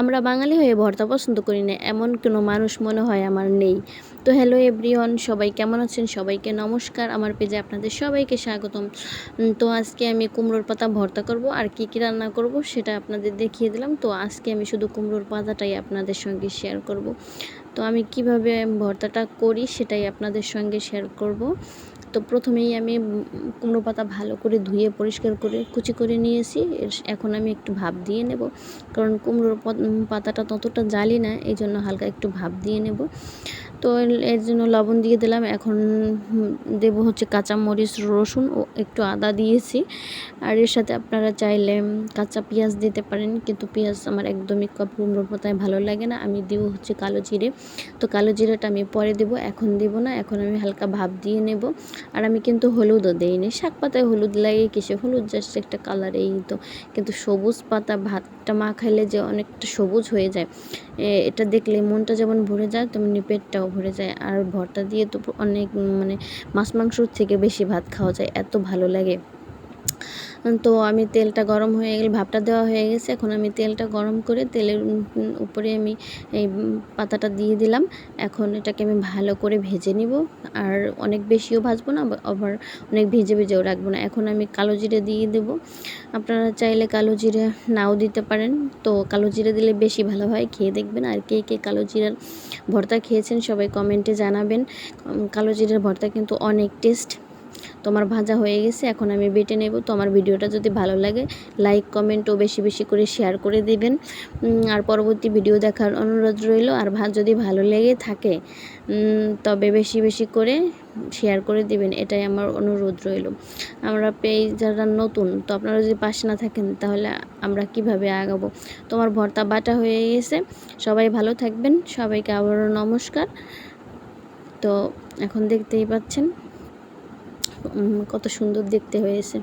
আমরা বাঙালি হয়ে ভর্তা পছন্দ করি না, এমন কোনো মানুষ মনে হয় আমার নেই। তো হ্যালো এভরিওয়ান সবাই কেমন আছেন? সবাইকে নমস্কার, আমার পেজে আপনাদের সবাইকে স্বাগতম। তো আজকে আমি কুমড়োর পাতা ভর্তা করব, আর কি কি রান্না করব সেটা আপনাদের দেখিয়ে দিলাম। তো আজকে আমি শুধু কুমড়োর পাতাটাই আপনাদের সঙ্গে শেয়ার করব। তো আমি কীভাবে ভর্তাটা করি সেটাই আপনাদের সঙ্গে শেয়ার করব। তো প্রথমেই আমি কুমড়ো পাতা ভালো করে ধুয়ে পরিষ্কার করে কুচি করে নিয়েছি। এখন আমি একটু ভাপ দিয়ে নেব। কারণ কুমড়োর পাতাটা ততটা জালি না এই জন্য হালকা একটু ভাপ দিয়ে নেব। তো এর- জন্য লবণ দিয়ে দিলাম। এখন দেবো হচ্ছে কাঁচামরিচ, রসুন ও একটু আদা দিয়েছি। আর এর সাথে আপনারা চাইলে কাঁচা পেঁয়াজ দিতে পারেন। কিন্তু পেঁয়াজ আমার একদমই কম কুমড়োর পাতায় ভালো লাগে না। আমি দিব হচ্ছে কালো জিরে। তো কালো জিরাটা আমি পরে দেব, এখন দেব না, এখন আমি হালকা ভাব দিয়ে নেব। আর আমি কিন্তু হলুদও দিইনি, শাক পাতায় হলুদ লাগে, কিসে হলুদ জাস্ট একটা কালার এই তো। কিন্তু সবুজ পাতা ভাতটা মা খাইলে যে অনেকটা সবুজ হয়ে যায়। এটা দেখলে মনটা যেমন ভরে যায়, তেমনি পেটটাও ভরে যায়। আর ভর্তা দিয়ে তো অনেক মানে মাছ মাংসর থেকে বেশি ভাত খাওয়া যায়, এত ভালো লাগে। তো আমি তেলটা গরম হয়ে গেলে, ভাপটা দেওয়া হয়ে গেছে, এখন আমি তেলটা গরম করে তেলের উপরে আমি এই পাতাটা দিয়ে দিলাম। এখন এটাকে আমি ভালো করে ভেজে নিব। আর অনেক বেশিও ভাজবো না আবার অনেক ভেজে ভেজেও রাখব না। এখন আমি কালো জিরে দিয়ে দেব। আপনারা চাইলে কালো জিরে নাও দিতে পারেন। তো কালো জিরে দিলে বেশি ভালো হয়, খেয়ে দেখবেন। আর কে কে কালো জিরার ভর্তা খেয়েছেন সবাই কমেন্টে জানাবেন। কালো জিরের ভর্তা কিন্তু অনেক টেস্ট। তোমার ভাজা হয়ে গেছে, এখন আমি বেটে নেব। তো আমার ভিডিওটা যদি ভালো লাগে লাইক কমেন্ট ও বেশি বেশি করে শেয়ার করে দিবেন। আর পরবর্তী ভিডিও দেখার অনুরোধ রইল। আর ভাত যদি ভালো লেগে থাকে তবে বেশি বেশি করে শেয়ার করে দিবেন। এটাই আমার অনুরোধ রইল। আমরা পেজ যারা নতুন, তো আপনারা যদি পাশে না থাকেন, তাহলে আমরা কীভাবে আগাবো? তোমার ভর্তা বাটা হয়ে গেছে। সবাই ভালো থাকবেন। সবাইকে আবারও নমস্কার। তো এখন দেখতেই পাচ্ছেন। কত সুন্দর দেখতে হয়েছে।